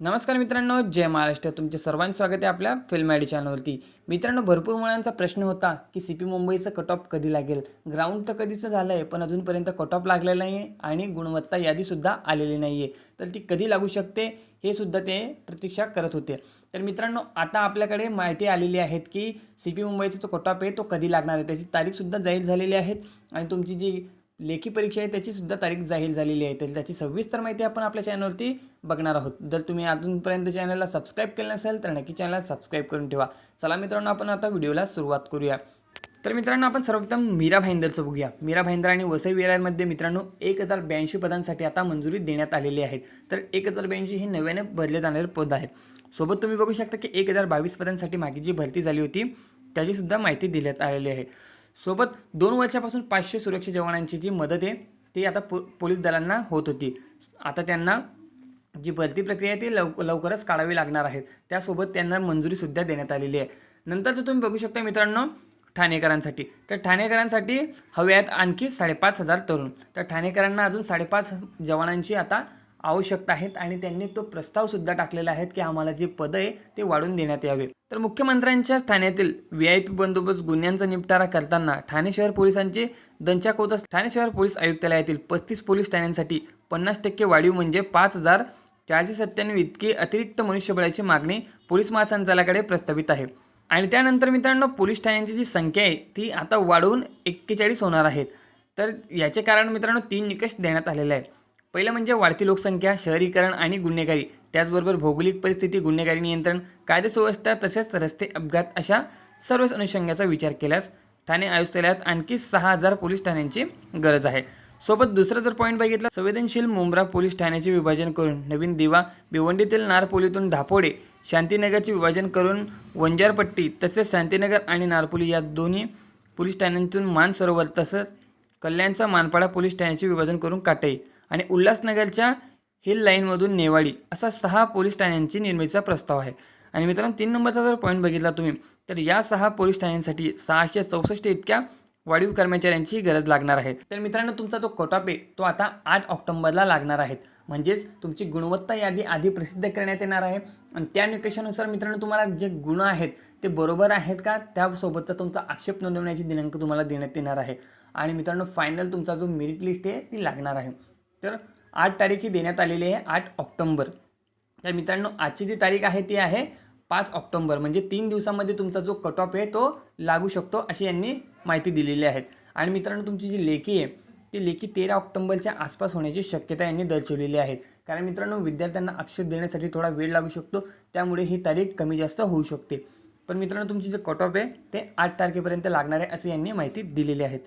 नमस्कार मित्रांनो जय महाराष्ट्र. तुमचे सर्वांचे स्वागत आहे आपल्या फिल्म आयडी चॅनलवरती मित्रांनो भरपूर मुलांचा प्रश्न होता की सी पी मुंबईचं कट ऑफ कधी लागेल? ग्राउंड तर कधीचं झालं आहे पण अजूनपर्यंत कट ऑफ लागलेला नाही आहे आणि गुणवत्ता यादीसुद्धा आलेली नाही आहे तर ती कधी लागू शकते? हे सुद्धा ते प्रतीक्षा करत होते. तर मित्रांनो आता आपल्याकडे माहिती आलेली आहेत की सी पी मुंबईचा जो कट ऑफ आहे तो कधी लागणार आहे? त्याची तारीखसुद्धा जाहीर झालेली आहेत आणि तुमची जी लेखी परीक्षा आहे त्याचीसुद्धा तारीख जाहीर झालेली आहे. तर त्याची सविस्तर माहिती आपण आपल्या चॅनलवरती बघणार आहोत. जर तुम्ही अजूनपर्यंत चॅनलला सबस्क्राईब केलं नसेल तर नक्की चॅनलला सबस्क्राईब करून ठेवा. चला मित्रांनो आपण आता व्हिडिओला सुरुवात करूया. तर मित्रांनो आपण सर्वप्रथम मीरा भाईंदरचं बघूया. मीरा भाईंदर आणि वसई विरारमध्ये मित्रांनो एक हजार ब्याऐंशी पदांसाठी आता मंजुरी देण्यात आलेली आहे तर एक हजार ब्याऐंशी हे नव्याने भरले जाणारे पद आहेत. सोबत तुम्ही बघू शकता की एक हजार बावीस पदांसाठी मागे जी भरती झाली होती त्याचीसुद्धा माहिती देण्यात आलेली आहे. सोबत दोन वर्षापासून पाचशे सुरक्षा जवानांची जी मदत आहे ती आता पो पोलीस दलांना होत होती. आता त्यांना जी भरती प्रक्रिया आहे ती लव लवकरच काढावी लागणार आहेत. त्यासोबत त्यांना मंजुरीसुद्धा देण्यात आलेली आहे. नंतरचं तुम्ही बघू शकता मित्रांनो ठाणेकरांसाठी. तर ठाणेकरांसाठी हव्यात आहेत आणखी साडेपाच हजार तरुण. तर ठाणेकरांना अजून साडेपाच जवानांची आता आवश्यकता आहेत आणि त्यांनी तो प्रस्तावसुद्धा टाकलेला आहे की आम्हाला जे पदं आहे ते वाढून देण्यात यावे. तर मुख्यमंत्र्यांच्या ठाण्यातील व्ही आय पी बंदोबस्त गुन्ह्यांचा निपटारा करताना ठाणे शहर पोलिसांचे दंचाक ठाणे शहर पोलीस आयुक्तालयातील पस्तीस पोलीस ठाण्यांसाठी पन्नास टक्के वाढीव म्हणजे पाच हजार चारशे सत्त्याण्णव इतकी अतिरिक्त मनुष्यबळाची मागणी पोलीस महासंचालकाकडे प्रस्तावित आहे. आणि त्यानंतर मित्रांनो पोलीस ठाण्यांची जी संख्या आहे ती आता वाढवून एक्केचाळीस होणार आहेत तर याचे कारण मित्रांनो तीन निकष देण्यात आलेले आहे पहिलं म्हणजे वाढती लोकसंख्या शहरीकरण आणि गुन्हेगारी. त्याचबरोबर भौगोलिक परिस्थिती गुन्हेगारी नियंत्रण कायदेसुव्यवस्था तसेच रस्ते अपघात अशा सर्वच अनुषंगाचा विचार केल्यास ठाणे आयुक्तालयात आणखी सहा हजार पोलीस ठाण्यांची गरज आहे. सोबत दुसरा जर पॉईंट बघितला संवेदनशील मुंब्रा पोलीस ठाण्याचे विभाजन करून नवीन दिवा भिवंडीतील नारपोलीतून धापोडे शांतीनगरचे विभाजन करून वंजारपट्टी तसेच शांतीनगर आणि नारपोली या दोन्ही पोलीस ठाण्यांतून मानसरोवर तसंच कल्याणचा मानपाडा पोलीस ठाण्याचे विभाजन करून काटई आणि उल्हासनगरच्या हिल लाईनमधून नेवाडी असा सहा पोलीस ठाण्यांची निर्मितीचा प्रस्ताव आहे. आणि मित्रांनो तीन नंबरचा जर पॉईंट बघितला तुम्ही तर या सहा पोलीस ठाण्यांसाठी सहाशे चौसष्ट इतक्या वाढीव कर्मचाऱ्यांची गरज लागणार आहे. तर मित्रांनो तुमचा जो कोटापे आहे तो आता आठ ऑक्टोंबरला लागणार आहे. म्हणजेच तुमची गुणवत्ता यादी आधी प्रसिद्ध करण्यात येणार आहे. आणि त्या निकषानुसार मित्रांनो तुम्हाला जे गुण आहेत ते बरोबर आहेत का? त्यासोबतचा तुमचा आक्षेप नोंदवण्याची दिनांक तुम्हाला देण्यात येणार आहे. आणि मित्रांनो फायनल तुमचा जो मेरिट लिस्ट आहे ती लागणार आहे. तर आठ तारीख ही देण्यात आलेली आहे आठ ऑक्टोंबर. तर मित्रांनो आजची जी तारीख आहे ती आहे पाच ऑक्टोंबर. म्हणजे तीन दिवसामध्ये तुमचा जो कट ऑफ आहे तो लागू शकतो अशी यांनी माहिती दिलेली आहे. आणि मित्रांनो तुमची जी लेखी आहे ती लेखी तेरा ऑक्टोंबरच्या आसपास होण्याची शक्यता यांनी दर्शवलेली आहे. कारण मित्रांनो विद्यार्थ्यांना आक्षेप देण्यासाठी थोडा वेळ लागू शकतो त्यामुळे ही तारीख कमी जास्त होऊ शकते. पण मित्रांनो तुमची जे कट ऑफ आहे ते आठ तारखेपर्यंत लागणार आहे असे यांनी माहिती दिलेली आहेत